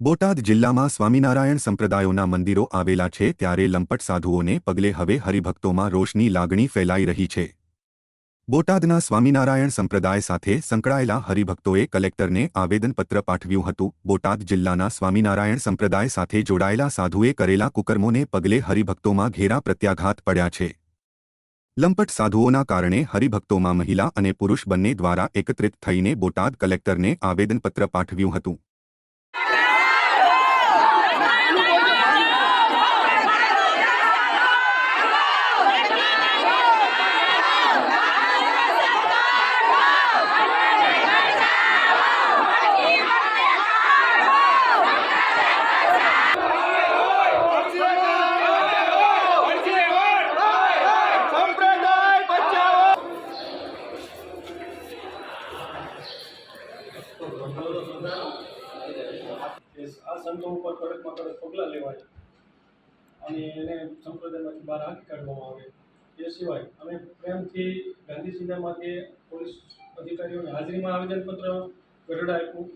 બોટાદ જિલ્લામાં સ્વામિનારાયણ સંપ્રદાયોના મંદિરો આવેલા છે ત્યારે લંપટ સાધુઓને પગલે હવે હરિભક્તોમાં રોષની લાગણી ફેલાઈ રહી છે. બોટાદના સ્વામિનારાયણ સંપ્રદાય સાથે સંકળાયેલા હરિભક્તોએ કલેક્ટરને આવેદનપત્ર પાઠવ્યું હતું. બોટાદ જિલ્લાના સ્વામિનારાયણ સંપ્રદાય સાથે જોડાયેલા સાધુએ કરેલા કુકર્મોને પગલે હરિભક્તોમાં ઘેરા પ્રત્યાઘાત પડ્યા છે. લંપટ સાધુઓના કારણે હરિભક્તોમાં મહિલા અને પુરુષ બંને દ્વારા એકત્રિત થઈને બોટાદ કલેક્ટરને આવેદનપત્ર પાઠવ્યું હતું. આ સંતો ઉપર કડકમાં કડક પગલાં લેવાય અને એને સંપ્રદાયમાંથી બહાર હાંકી કાઢવામાં આવે. એ સિવાય અમે પ્રેમથી ગાંધી માટે પોલીસ અધિકારીઓને હાજરીમાં આવેદનપત્ર ગઢડા આપ્યું.